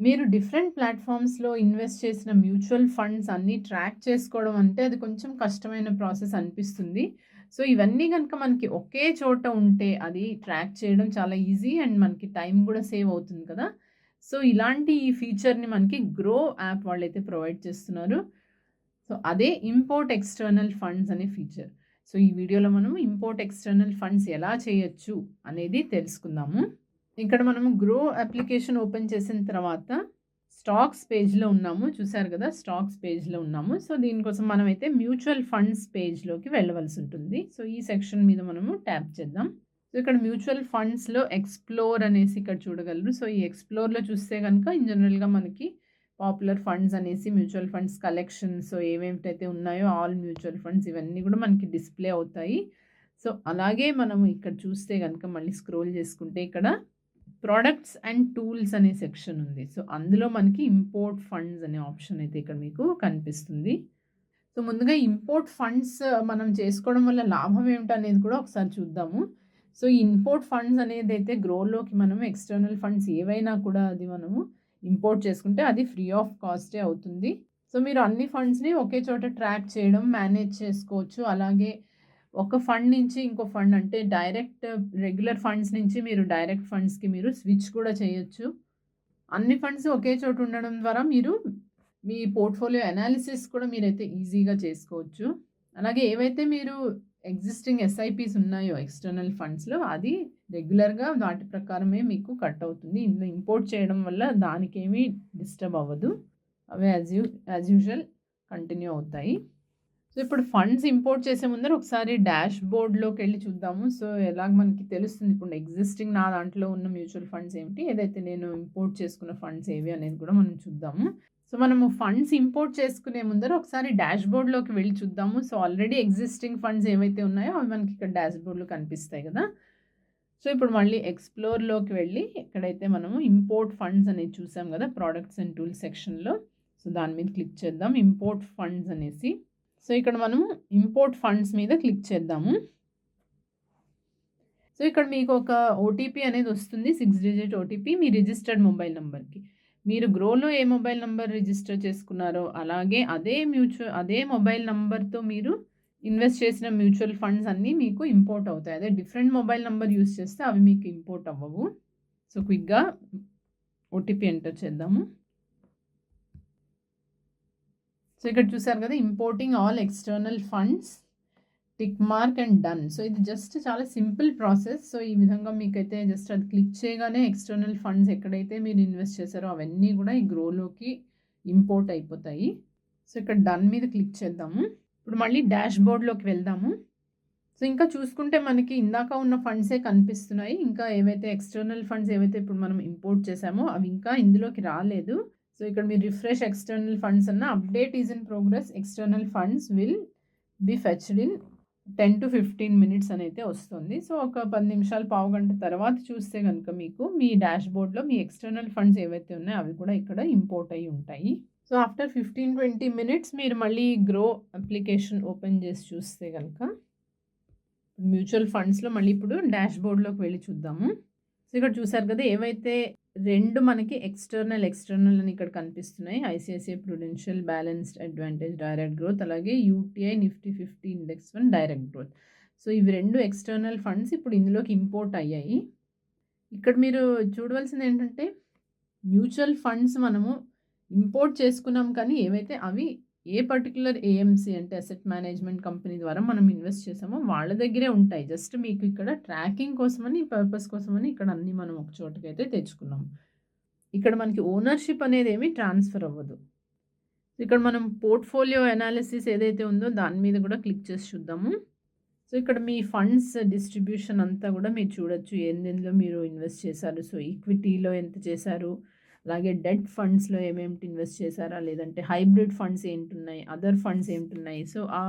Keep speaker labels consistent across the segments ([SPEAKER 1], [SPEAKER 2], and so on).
[SPEAKER 1] మీరు డిఫరెంట్ ప్లాట్ఫామ్స్లో ఇన్వెస్ట్ చేసిన మ్యూచువల్ ఫండ్స్ అన్నీ ట్రాక్ చేసుకోవడం అంటే అది కొంచెం కష్టమైన ప్రాసెస్ అనిపిస్తుంది. సో, ఇవన్నీ కనుక మనకి ఒకే చోట ఉంటే అది ట్రాక్ చేయడం చాలా ఈజీ అండ్ మనకి టైం కూడా సేవ్ అవుతుంది కదా! సో, ఇలాంటి ఈ ఫీచర్‌ని మనకి గ్రో యాప్ వాళ్ళైతే ప్రొవైడ్ చేస్తున్నారు. సో, అదే ఇంపోర్ట్ ఎక్స్‌టర్నల్ ఫండ్స్ అనే ఫీచర్. సో, ఈ వీడియోలో మనం ఇంపోర్ట్ ఎక్స్‌టర్నల్ ఫండ్స్ ఎలా చేయొచ్చు అనేది తెలుసుకుందాము. ఇక్కడ మనము గ్రో అప్లికేషన్ ఓపెన్ చేసిన తర్వాత స్టాక్స్ పేజ్‌లో ఉన్నాము. చూసారు కదా స్టాక్స్ పేజ్‌లో ఉన్నాము. సో, దీనికోసం మనమైతే మ్యూచువల్ ఫండ్స్ పేజ్‌లోకి వెళ్ళవలసి ఉంటుంది. సో, ఈ సెక్షన్ మీద మనము ట్యాప్ చేద్దాం. సో, ఇక్కడ మ్యూచువల్ ఫండ్స్‌లో ఎక్స్‌ప్లోర్ అనేసి ఇక్కడ చూడగలరు. సో, ఈ ఎక్స్‌ప్లోర్‌లో చూస్తే కనుక ఇన్ జనరల్‌గా మనకి పాపులర్ ఫండ్స్ అనేసి మ్యూచువల్ ఫండ్స్ కలెక్షన్ సో, ఏవేమిటైతే ఉన్నాయో ఆల్ మ్యూచువల్ ఫండ్స్ ఇవన్నీ కూడా మనకి డిస్‌ప్లే అవుతాయి. సో, అలాగే మనము ఇక్కడ చూస్తే కనుక మళ్ళీ స్క్రోల్ చేసుకుంటే ఇక్కడ ప్రొడక్ట్స్ అండ్ టూల్స్ అనే సెక్షన్ ఉంది. సో, అందులో మనకి ఇంపోర్ట్ ఫండ్స్ అనే ఆప్షన్ అయితే ఇక్కడ మీకు కనిపిస్తుంది. సో, ముందుగా ఇంపోర్ట్ ఫండ్స్ మనం చేసుకోవడం వల్ల లాభం ఏమిటనేది కూడా ఒకసారి చూద్దాము. సో, ఈ ఇంపోర్ట్ ఫండ్స్ అనేది అయితే గ్రోలోకి మనం ఎక్స్‌టర్నల్ ఫండ్స్ ఏవైనా కూడా అది మనము ఇంపోర్ట్ చేసుకుంటే అది ఫ్రీ ఆఫ్ కాస్టే అవుతుంది. సో, మీరు అన్ని ఫండ్స్‌ని ఒకే చోట ట్రాక్ చేయడం, మేనేజ్ చేసుకోవచ్చు. అలాగే ఒక ఫండ్ నుంచి ఇంకో ఫండ్ అంటే డైరెక్ట్ రెగ్యులర్ ఫండ్స్ నుంచి మీరు డైరెక్ట్ ఫండ్స్‌కి మీరు స్విచ్ కూడా చేయొచ్చు. అన్ని ఫండ్స్ ఒకే చోటు ఉండడం ద్వారా మీరు మీ పోర్ట్‌ఫోలియో అనాలిసిస్ కూడా మీరైతే ఈజీగా చేసుకోవచ్చు. అలాగే ఏవైతే మీరు ఎగ్జిస్టింగ్ ఎస్ఐపీస్ ఉన్నాయో ఎక్స్‌టర్నల్ ఫండ్స్‌లో అది రెగ్యులర్‌గా వాటి ప్రకారమే మీకు కట్ అవుతుంది. ఇందులో ఇంపోర్ట్ చేయడం వల్ల దానికేమీ డిస్టర్బ్ అవ్వదు. అవి as you as usual continue అవుతాయి. సో, ఇప్పుడు ఫండ్స్ ఇంపోర్ట్ చేసే ముందర ఒకసారి డాష్ బోర్డ్‌లోకెళ్ళి చూద్దాము. సో, ఎలాగ మనకి తెలుస్తుంది ఇప్పుడు ఎగ్జిస్టింగ్ నా దాంట్లో ఉన్న మ్యూచువల్ ఫండ్స్ ఏమిటి, ఏదైతే నేను ఇంపోర్ట్ చేసుకున్న ఫండ్స్ ఏవి అనేది కూడా మనం చూద్దాము. సో, మనము ఫండ్స్ ఇంపోర్ట్ చేసుకునే ముందర ఒకసారి డాష్ బోర్డ్‌లోకి వెళ్ళి చూద్దాము. సో, ఆల్రెడీ ఎగ్జిస్టింగ్ ఫండ్స్ ఏవైతే ఉన్నాయో అవి మనకి ఇక్కడ డాష్ బోర్డ్‌లో కనిపిస్తాయి కదా సో, ఇప్పుడు మళ్ళీ ఎక్స్‌ప్లోర్‌లోకి వెళ్ళి ఎక్కడైతే మనము ఇంపోర్ట్ ఫండ్స్ అనేది చూసాం కదా ప్రొడక్ట్స్ అండ్ టూల్స్ సెక్షన్‌లో. సో, దాని మీద క్లిక్ చేద్దాం. ఇంపోర్ట్ ఫండ్స్ అనేసి. సో, ఇక్కడ మనం ఇంపోర్ట్ ఫండ్స్ మీద క్లిక్ చేద్దాము. సో, ఇక్కడ మీకు ఒక ఓటీపీ అనేది వస్తుంది. సిక్స్ డిజిట్ ఓటీపీ మీ రిజిస్టర్డ్ మొబైల్ నెంబర్కి మీరు గ్రోలో ఏ మొబైల్ నెంబర్ రిజిస్టర్ చేసుకున్నారో అలాగే అదే మ్యూచువల్ అదే మొబైల్ నెంబర్తో మీరు ఇన్వెస్ట్ చేసిన మ్యూచువల్ ఫండ్స్ అన్నీ మీకు ఇంపోర్ట్ అవుతాయి. అదే డిఫరెంట్ మొబైల్ నెంబర్ యూజ్ చేస్తే అవి మీకు ఇంపోర్ట్ అవ్వవు. సో, క్విక్‌గా ఓటీపీ ఎంటర్ చేద్దాము. సో, ఇక్కడ చూసారు కదా importing all external funds tick mark and done. So, ఇది జస్ట్ చాలా సింపుల్ ప్రాసెస్. సో, ఈ విధంగా మీకైతే జస్ట్ అది క్లిక్ చేయగానే ఎక్స్‌టర్నల్ ఫండ్స్ ఎక్కడైతే మీరు ఇన్వెస్ట్ చేశారో అవన్నీ కూడా ఈ గ్రోలోకి ఇంపోర్ట్ అయిపోతాయి. సో, ఇక్కడ డన్ మీద క్లిక్ చేద్దాము. ఇప్పుడు మళ్ళీ డాష్ బోర్డ్‌లోకి వెళ్దాము. సో, ఇంకా చూసుకుంటే మనకి ఇందాక ఉన్న ఫండ్సే కనిపిస్తున్నాయి. ఇంకా ఏవైతే ఎక్స్‌టర్నల్ ఫండ్స్ ఏవైతే ఇప్పుడు మనం ఇంపోర్ట్ చేసామో అవి ఇంకా ఇందులోకి రాలేదు. సో, ఇక్కడ మీరు రిఫ్రెష్ ఎక్స్‌టర్నల్ ఫండ్స్ అన్న update is in progress external funds will be fetched in 10-15 minutes అనైతే వస్తుంది. సో, ఒక పది నిమిషాలు, పావుగంట తర్వాత చూస్తే కనుక మీకు మీ డాష్ బోర్డ్‌లో మీ ఎక్స్‌టర్నల్ ఫండ్స్ ఏవైతే ఉన్నాయో అవి కూడా ఇక్కడ ఇంపోర్ట్ అయ్యి ఉంటాయి. సో, ఆఫ్టర్ 15-20 మినిట్స్ మీరు మళ్ళీ గ్రో అప్లికేషన్ ఓపెన్ చేసి చూస్తే కనుక మ్యూచువల్ ఫండ్స్‌లో మళ్ళీ ఇప్పుడు డాష్ బోర్డ్‌లోకి వెళ్ళి చూద్దాము. సో, ఇక్కడ చూసారు కదా! ఏవైతే రెండు మనకి ఎక్స్‌టర్నల్, ఎక్స్‌టర్నల్ అని ఇక్కడ కనిపిస్తున్నాయి. ICICI prudential balanced advantage direct growth అలాగే UTI Nifty 50 index fund direct growth. So, ఇవి రెండు ఎక్స్‌టర్నల్ ఫండ్స్ ఇప్పుడు ఇందులోకి ఇంపోర్ట్ అయ్యాయి. ఇక్కడ మీరు చూడవలసింది ఏంటంటే మ్యూచువల్ ఫండ్స్ మనము ఇంపోర్ట్ చేసుకున్నాం కానీ ఏవైతే అవి ఏ పర్టిక్యులర్ ఏఎంసీ అంటే అసెట్ మేనేజ్మెంట్ కంపెనీ ద్వారా మనం ఇన్వెస్ట్ చేసామో వాళ్ళ దగ్గరే ఉంటాయి. జస్ట్ మీకు ఇక్కడ ట్రాకింగ్ కోసమని, పర్పస్ కోసమని ఇక్కడ అన్నీ మనం ఒక చోటకైతే తెచ్చుకున్నాం. ఇక్కడ మనకి ఓనర్‌షిప్ అనేది ఏమి ట్రాన్స్‌ఫర్ అవ్వదు. ఇక్కడ మనం పోర్ట్‌ఫోలియో అనాలిసిస్ ఏదైతే ఉందో దాని మీద కూడా క్లిక్ చేసి చూద్దాము. సో, ఇక్కడ మీ ఫండ్స్ డిస్ట్రిబ్యూషన్ అంతా కూడా మీరు చూడొచ్చు. ఎందెందులో మీరు ఇన్వెస్ట్ చేశారు. సో, ఈక్విటీలో ఎంత చేశారు, అలాగే డెట్ ఫండ్స్‌లో ఏమేమిటి ఇన్వెస్ట్ చేశారా, లేదంటే హైబ్రిడ్ ఫండ్స్ ఏంటున్నాయి, అదర్ ఫండ్స్ ఏంటున్నాయి. సో, ఆ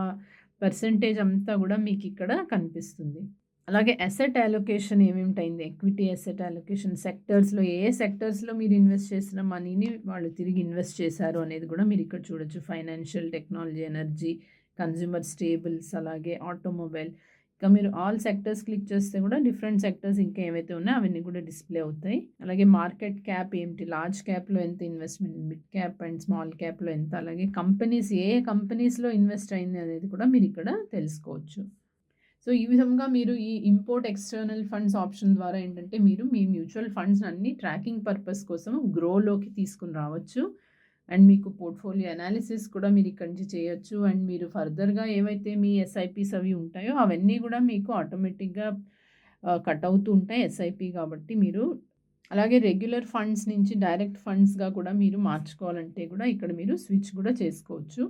[SPEAKER 1] పర్సెంటేజ్ అంతా కూడా మీకు ఇక్కడ కనిపిస్తుంది. అలాగే అసెట్ అలొకేషన్ ఏమేమిటైంది అయింది, ఎక్విటీ అసెట్ అలొకేషన్ సెక్టర్స్‌లో ఏ ఏ సెక్టర్స్‌లో మీరు ఇన్వెస్ట్ చేసిన మనీని వాళ్ళు తిరిగి ఇన్వెస్ట్ చేశారు అనేది కూడా మీరు ఇక్కడ చూడొచ్చు. Financial, technology, energy, consumer staples అలాగే ఆటోమొబైల్ ఇక మీరు ఆల్ సెక్టర్స్ క్లిక్ చేస్తే కూడా డిఫరెంట్ సెక్టర్స్ ఇంకా ఏవైతే ఉన్నాయో అవన్నీ కూడా డిస్ప్లే అవుతాయి. అలాగే మార్కెట్ క్యాప్ ఏంటి? లార్జ్ క్యాప్లో ఎంత investment mid cap and small క్యాప్లో ఎంత? అలాగే కంపెనీస్ ఏ కంపెనీస్లో ఇన్వెస్ట్ అయింది అనేది కూడా మీరు ఇక్కడ తెలుసుకోవచ్చు. సో ఈ విధంగా మీరు ఈ ఇంపోర్ట్ ఎక్స్టర్నల్ ఫండ్స్ ఆప్షన్ ద్వారా ఏంటంటే మీరు మీ మ్యూచువల్ ఫండ్స్ అన్ని ట్రాకింగ్ పర్పస్ కోసం గ్రోలోకి తీసుకుని రావచ్చు. అండ్ మీకు పోర్ట్ఫోలియో అనాలిసిస్ కూడా మీరు ఇక్కడి నుంచి చేయొచ్చు. అండ్ మీరు ఫర్దర్గా ఏవైతే మీ ఎస్ఐపిస్ అవి ఉంటాయో అవన్నీ కూడా మీకు ఆటోమేటిక్గా కట్ అవుతూ ఉంటాయి ఎస్ఐపి కాబట్టి మీరు అలాగే రెగ్యులర్ ఫండ్స్ నుంచి డైరెక్ట్ ఫండ్స్గా కూడా మీరు మార్చుకోవాలంటే కూడా ఇక్కడ మీరు స్విచ్ కూడా చేసుకోవచ్చు.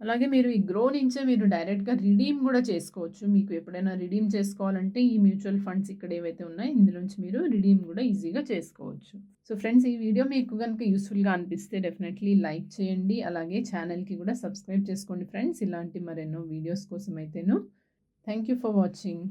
[SPEAKER 1] అలాగే మీరు ఈ గ్రో నుంచే మీరు డైరెక్ట్గా రిడీమ్ కూడా చేసుకోవచ్చు. మీకు ఎప్పుడైనా రిడీమ్ చేసుకోవాలంటే ఈ మ్యూచువల్ ఫండ్స్ ఇక్కడ ఏవైతే ఉన్నాయో ఇందులోంచి మీరు రిడీమ్ కూడా ఈజీగా చేసుకోవచ్చు. సో ఫ్రెండ్స్ ఈ వీడియో మీకు కనుక యూస్ఫుల్గా అనిపిస్తే డెఫినెట్లీ లైక్ చేయండి. అలాగే ఛానల్కి కూడా సబ్స్క్రైబ్ చేసుకోండి ఫ్రెండ్స్. ఇలాంటి మరెన్నో వీడియోస్ కోసం అయితేను థ్యాంక్ యూ ఫర్ వాచింగ్.